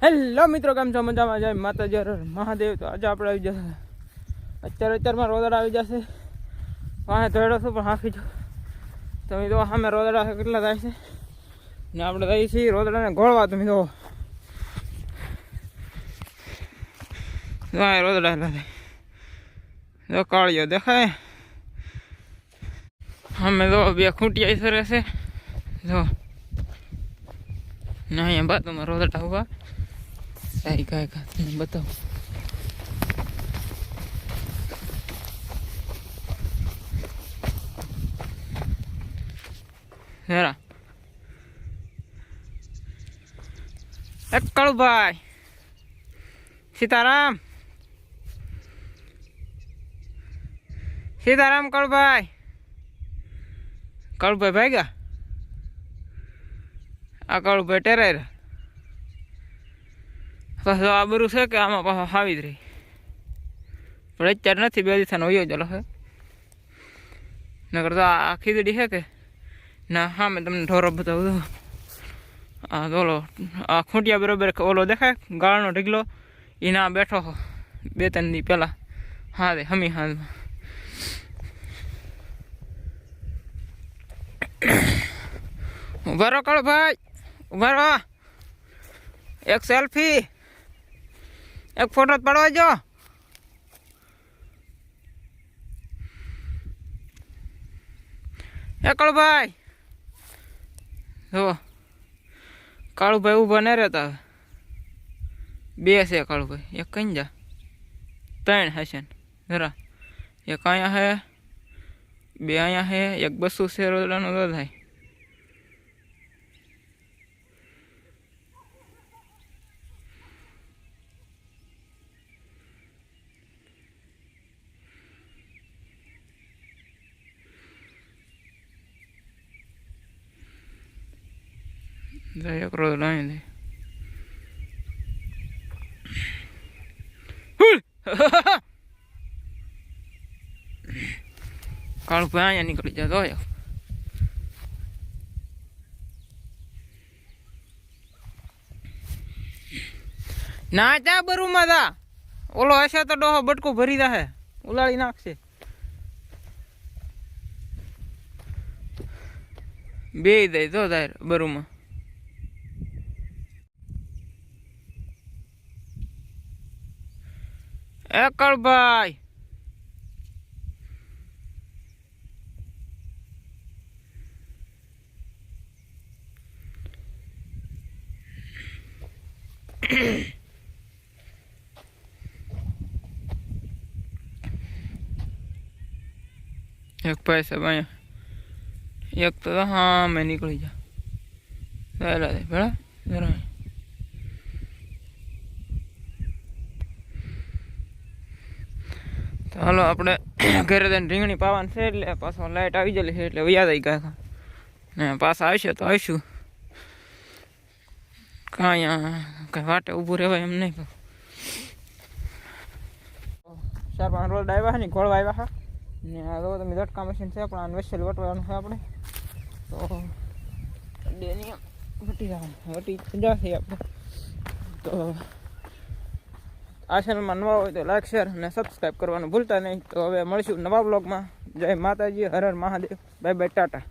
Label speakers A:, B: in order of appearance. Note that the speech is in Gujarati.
A: હેલો મિત્રો કેમ છો મજામાં જય માતાજી હર હર મહાદેવ તો આજે આપણે આવી જશે અત્યારે અત્યારમાં રોદડા આવી જશે વાહે ધોડો છું પણ હાંકી જો તમે તો સામે રોદડા કેટલા થાય છે ને આપણે જઈએ છીએ રોદડાને ગોળવા તમે તો વાહ રોદડા લાગે જો કાળિયો દેખાય અમે તો બે ખૂંટિયા સરે છે જો ના અહીંયા બાજુમાં રોદડા ઉભા સારી ગાય કા તમને બતાવું જરા એક કળુભાઈ સીતારામ સીતારામ કળુભાઈ ભાઈ ગયા આ કળુભાઈ ટેરાય પાછું આ બરું છે કે આમાં પાછો આવી જ રહી પણ અત્યારે નથી બે દિવસનો વયો ચાલો હે નકર તો આ ખીચડી છે કે ના હા મેં તમને ઢોરો બતાવું તો આ તો ઓલો આ ખૂંટિયા બરોબર ઓલો દેખાય ગાળનો ઢીગલો એના બેઠો હો બે ત્રણ દી પહેલાં હા રે હમી હાલમાં ઉભા રહો કળો ભાઈ ઉભા રહો એક સેલ્ફી એક ફોટો પાડવા જો એ કાળુભાઈ જો કાળુભાઈ ઊભા ન રહેતા હવે. બે છે કાળુભાઈ એક કઈ જા ત્રણ હશે ને જરા એક અહીંયા હે બે અહીંયા હે એક બસો છે રોદડાનો તો થાય એક રોદડો અહીં દે કાળુભાઈ અહીંયા નીકળી જતો હોય ના ત્યાં બરુમાં તા ઓલો હશે તો ડોહો બટકો ભરી દે ઉલાળી નાખશે બે દઈ તો તાર બરુમાં એ કળભાઈ એક પૈસા અહીંયા એક તો હા મેં નીકળી જા પહેલા દે તો હાલો, આપણે ઘરે જઈને રીંગણી પાવાની છે એટલે પાછો લાઈટ આવી ગયેલી છે એટલે યાદ આવી ગયા ને પાછા આવશે તો આવીશું. કાંઈ કાંઈ વાટે ઊભું રહેવાય એમ નહીં. ચાર પાંચ રોડ આવ્યા છે ને ઘોળવા આવ્યા હા ને આ જો તમે ઝટકા મશીન છે, પણ આને વેસેલ વટવાનું છે આપણે. તો ડેની વટી જવાનું, વટી જશે આપણે. તો આ ચેનલમાં નવા હોય તો લાઈક શેર અને સબસ્ક્રાઈબ કરવાનું ભૂલતા નહીં. તો હવે મળીશું નવા બ્લોગમાં જય માતાજી, હર હર મહાદેવ. Bye bye tata.